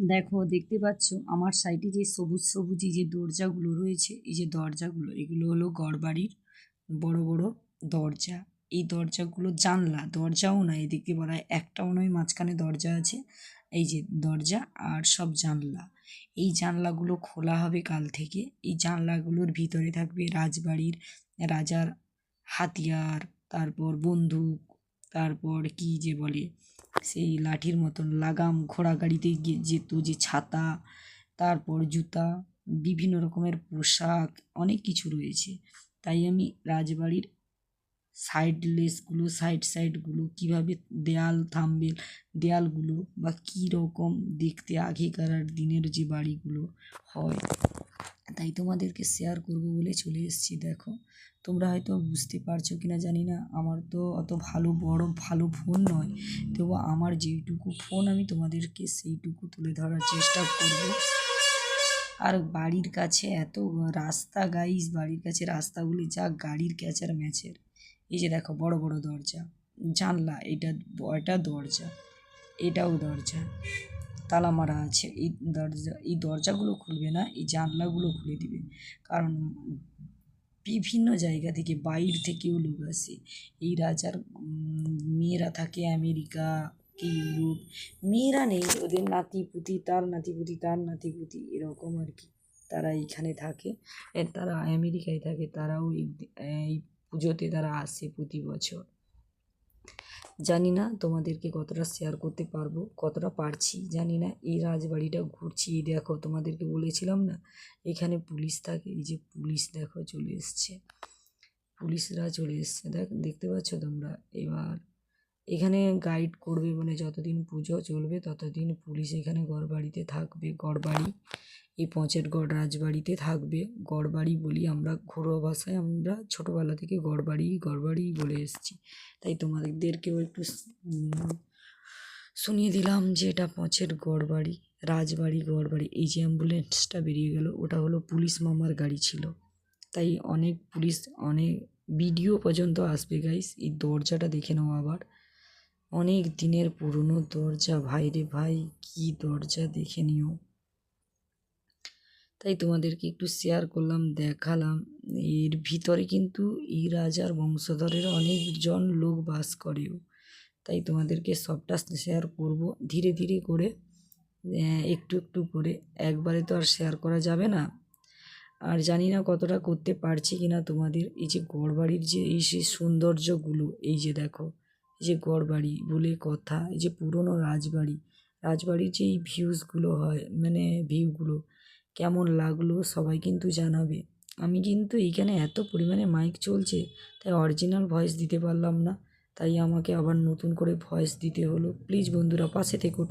দেখো, দেখতে পাচ্ছ? আমার সাইডে যে সবুজ সবুজ এই যে দরজাগুলো রয়েছে, এই যে দরজাগুলো, এগুলো হলো ঘরবাড়ির বড় বড় দরজা। এই দরজাগুলো জানলা, দরজাও না, এদিকে বলা হয় একটাও নয়, মাঝখানে দরজা আছে। এই যে দরজা আর সব জানলা। এই জানলাগুলো খোলা হবে কাল থেকে। এই জানলাগুলোর ভিতরে থাকবে রাজবাড়ির রাজার হাতিয়ার, তারপর বন্দুক, তারপর কি যে বলে সেই লাঠির মতন লাগাম ঘোড়া গাড়িতে গিয়ে যেত যে ছাতা, তারপর জুতা, বিভিন্ন রকমের পোশাক, অনেক কিছু রয়েছে। তাই আমি রাজবাড়ির সাইডলেসগুলো সাইড সাইডগুলো কীভাবে দেয়াল থামবে দেয়ালগুলো বা কী রকম দেখতে আগেকার দিনের যে বাড়িগুলো হয় তাই তোমাদেরকে শেয়ার করব বলে চলে এসেছি, দেখো। তোমরা হয়তো বুঝতে পারছ কি না জানি না, আমার তো অত ভালো, বড়, ভালো ফোন নয়। তবু আমার যেইটুকু ফোন আমি তোমাদেরকে সেইটুকু তুলে ধরার চেষ্টা করব। আর বাড়ির কাছে এত রাস্তা গাইস বাড়ির কাছে রাস্তাগুলি যা গাড়ির ক্যাচার ম্যাচের এই যে দেখো, বড় বড় দরজা। জানলা, এটা এটা দরজা। এটাও দরজা। তালা মারা আছে। এই দরজা, এই দরজাগুলো খুলবে না, এই জানলাগুলো খুলে দিবে। কারণ বিভিন্ন জায়গা থেকে, বাইর থেকেও লোক আসে। এই রাজার মেয়েরা থাকে আমেরিকা, কি ইউরোপ। মেয়েরা নেই, ওদের নাতিপুতি, তার নাতিপুতি তার নাতিপুতি, এরকম আর কি। তারা এইখানে থাকে তারা আমেরিকায় থাকে, তারাও এই এই পুজোতে তারা আসে প্রতি বছর। জানি না তোমাদেরকে কতটা শেয়ার করতে পারব, কতটা পারছি, জানি না। এই রাজবাড়িটা ঘুরছি, এই দেখো তোমাদেরকে বলেছিলাম না? এখানে পুলিশ থাকে, এই যে পুলিশ দেখো চলে এসছে। পুলিশরা চলে এসছে, দেখ, দেখতে পাচ্ছ তোমরা? এবার এখানে গাইড করবে মানে যতদিন পুজো চলবে, ততদিন পুলিশ এখানে গড়বাড়িতে থাকবে। গড়বাড়ি, এই পঁচেরগড় রাজবাড়িতে থাকবে। গড়বাড়ি বলি আমরা ঘরোয়া ভাষায়, আমরা ছোটোবেলা থেকে গড়বাড়ি গড়বাড়ি বলে এসেছি। তাই তোমাদেরকেও একটু শুনিয়ে দিলাম যে এটা পঁচের গড়বাড়ি, রাজবাড়ি, গড়বাড়ি। এই যে অ্যাম্বুলেন্সটা বেরিয়ে গেল, ওটা হলো পুলিশ মামার গাড়ি ছিল। তাই অনেক পুলিশ, অনেক ভিডিও পর্যন্ত আসবে গাইস এই দরজাটা দেখে নাও আবার। অনেক দিনের পুরনো দরজা। ভাই রে ভাই, কী দরজা দেখে নিও। তাই তোমাদেরকে একটু শেয়ার করলাম, দেখালাম। এর ভিতরে কিন্তু এই রাজার বংশধরের অনেকজন লোক বাস করেও। তাই তোমাদেরকে সবটা শেয়ার করব ধীরে ধীরে করে একটু একটু করে। একবারে তো আর শেয়ার করা যাবে না। আর জানি না কতটা করতে পারছি কি না তোমাদের। এই যে গড়বাড়ির যে এই সেই সৌন্দর্যগুলো, এই যে দেখো। যে গড়বাড়ি বলে কথা, এই যে পুরনো রাজবাড়ি, রাজবাড়ির যে এই ভিউজগুলো হয় মানে ভিউগুলো কেমন লাগল সবাই কিন্তু জানাবে। আমি কিন্তু এইখানে এত পরিমাণে মাইক চলছে, তাই অরিজিনাল ভয়েস দিতে পারলাম না, তাই আমাকে আবার নতুন করে ভয়েস দিতে হলো। প্লিজ বন্ধুরা, পাশে থেকো।